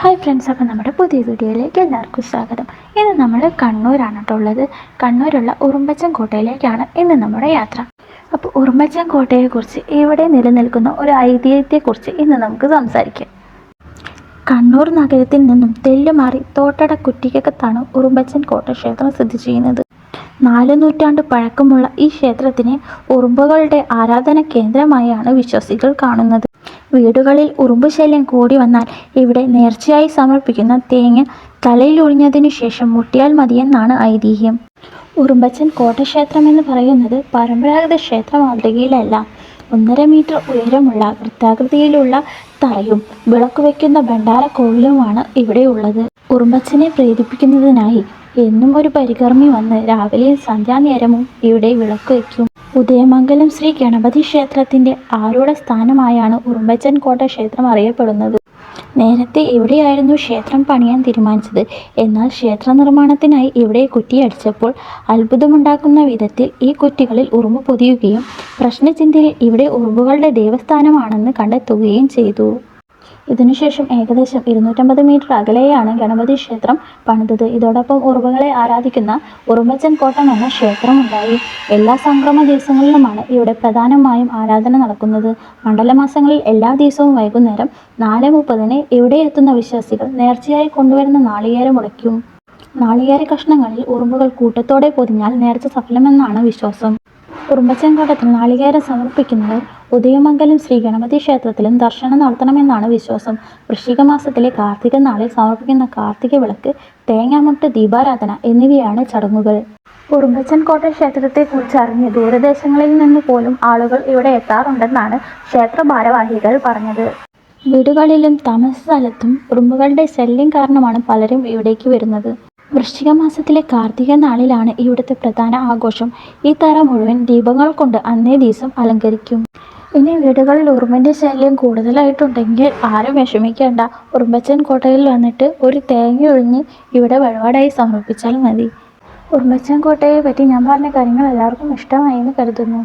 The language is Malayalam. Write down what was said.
ഹായ് ഫ്രണ്ട്സ് അപ്പോൾ നമ്മുടെ പുതിയ വീഡിയോയിലേക്ക് എല്ലാവർക്കും സ്വാഗതം. ഇന്ന് നമ്മൾ കണ്ണൂരാണ് കേട്ടോ ഉള്ളത്. കണ്ണൂരുള്ള ഉറുമ്പച്ചൻ കോട്ടയിലേക്കാണ് ഇന്ന് നമ്മുടെ യാത്ര. അപ്പോൾ ഉറുമ്പച്ചൻ കോട്ടയെക്കുറിച്ച് ഇവിടെ നിലനിൽക്കുന്ന ഒരു ഐതിഹ്യത്തെക്കുറിച്ച് ഇന്ന് നമുക്ക് സംസാരിക്കാം. കണ്ണൂർ നഗരത്തിൽ നിന്നും തെല്ലുമാറി തോട്ടട കുറ്റിക്കകത്താണ് ഉറുമ്പച്ചൻ കോട്ട ക്ഷേത്രം സ്ഥിതി ചെയ്യുന്നത്. നാല് നൂറ്റാണ്ട് പഴക്കമുള്ള ഈ ക്ഷേത്രത്തിനെ ഉറുമ്പുകളുടെ ആരാധന കേന്ദ്രമായാണ് വിശ്വാസികൾ കാണുന്നത്. വീടുകളിൽ ഉറുമ്പുശല്യം കൂടി വന്നാൽ ഇവിടെ നേർച്ചയായി സമർപ്പിക്കുന്ന തേങ്ങ തലയിൽ ഒഴിഞ്ഞതിനു ശേഷം മുട്ടിയാൽ മതിയെന്നാണ് ഐതിഹ്യം. ഉറുമ്പച്ചൻ കോട്ടക്ഷേത്രം എന്ന് പറയുന്നത് പരമ്പരാഗത ക്ഷേത്ര മാതൃകയിലല്ല. ഒന്നര മീറ്റർ ഉയരമുള്ള വൃത്താകൃതിയിലുള്ള തറയും വിളക്ക് വയ്ക്കുന്ന ഇവിടെയുള്ളത് ഇവിടെ ഉള്ളത്. ഉറുമ്പച്ചനെ പ്രേരിപ്പിക്കുന്നതിനായി എന്നും ഒരു പരികർമ്മി വന്ന് രാവിലെയും സന്ധ്യാനേരവും ഇവിടെ വിളക്ക് വയ്ക്കും. ഉദയമംഗലം ശ്രീ ഗണപതി ക്ഷേത്രത്തിന്റെ ആരൂഢ സ്ഥാനമായാണ് ഉറുമ്പച്ചൻ കോട്ട ക്ഷേത്രം അറിയപ്പെടുന്നത്. നേരത്തെ ഇവിടെയായിരുന്നു ക്ഷേത്രം പണിയാൻ തീരുമാനിച്ചത്? എന്നാൽ ക്ഷേത്ര നിർമ്മാണത്തിനായി ഇവിടെ കുറ്റിയടിച്ചപ്പോൾ അത്ഭുതമുണ്ടാക്കുന്ന വിധത്തിൽ ഈ കുറ്റികളിൽ ഉറുമ്പ് പൊതിയുകയും പ്രശ്നചിന്തയിൽ ഇവിടെ ഉറുമ്പുകളുടെ ദേവസ്ഥാനമാണെന്ന് കണ്ടെത്തുകയും ചെയ്തു. ഇതിനുശേഷം ഏകദേശം ഇരുന്നൂറ്റമ്പത് മീറ്റർ അകലെയാണ് ഗണപതി ക്ഷേത്രം പണിതത്. ഇതോടൊപ്പം ഉറുമ്പുകളെ ആരാധിക്കുന്ന ഉറുമ്പച്ചൻ കോട്ടം എന്ന ക്ഷേത്രമുണ്ടായി. എല്ലാ സംക്രമ ദിവസങ്ങളിലുമാണ് ഇവിടെ പ്രധാനമായും ആരാധന നടക്കുന്നത്. മണ്ഡലമാസങ്ങളിൽ എല്ലാ ദിവസവും വൈകുന്നേരം നാല് മുപ്പതിന് ഇവിടെ എത്തുന്ന വിശ്വാസികൾ നേർച്ചയായി കൊണ്ടുവരുന്ന നാളികേരം ഉടയ്ക്കും നാളികേര കഷ്ണങ്ങളിൽ ഉറുമ്പുകൾ കൂട്ടത്തോടെ പൊതിഞ്ഞാൽ നേർച്ച സഫലമെന്നാണ് വിശ്വാസം. ഉറുമ്പച്ചൻകോട്ടത്തിൽ നാളികേരം സമർപ്പിക്കുന്നത് ഉദയമംഗലം ശ്രീ ഗണപതി ക്ഷേത്രത്തിലും ദർശനം നടത്തണമെന്നാണ് വിശ്വാസം. വൃശ്ചിക മാസത്തിലെ കാർത്തിക നാളിൽ സമർപ്പിക്കുന്ന കാർത്തിക വിളക്ക് തേങ്ങാമുട്ട് ദീപാരാധന എന്നിവയാണ് ചടങ്ങുകൾ. കുറുമ്പച്ചൻകോട്ട ക്ഷേത്രത്തെ ക്ഷേത്രത്തെക്കുറിച്ച് അറിഞ്ഞ് ദൂരദേശങ്ങളിൽ നിന്ന് പോലും ആളുകൾ ഇവിടെ എത്താറുണ്ടെന്നാണ് ക്ഷേത്ര ഭാരവാഹികൾ പറഞ്ഞത്. വീടുകളിലും താമസ സ്ഥലത്തും ഉറുമ്പുകളുടെ ശല്യം കാരണമാണ് പലരും ഇവിടേക്ക് വരുന്നത്. വൃശ്ചിക മാസത്തിലെ കാർത്തിക നാളിലാണ് ഇവിടുത്തെ പ്രധാന ആഘോഷം. ഈ തറ മുഴുവൻ ദീപങ്ങൾ കൊണ്ട് അന്നേ ദിവസം അലങ്കരിക്കും. ഇനി വീടുകളിൽ ഉറുമ്പിന്റെ ശല്യം കൂടുതലായിട്ടുണ്ടെങ്കിൽ ആരും വിഷമിക്കേണ്ട. ഉറുമ്പച്ചൻ കോട്ടയിൽ വന്നിട്ട് ഒരു തേങ്ങ ഒഴിഞ്ഞ് ഇവിടെ വഴിപാടായി സമർപ്പിച്ചാൽ മതി. ഉറുമ്പച്ചൻ കോട്ടയെ പറ്റി ഞാൻ പറഞ്ഞ കാര്യങ്ങൾ എല്ലാവർക്കും ഇഷ്ടമായി എന്ന് കരുതുന്നു.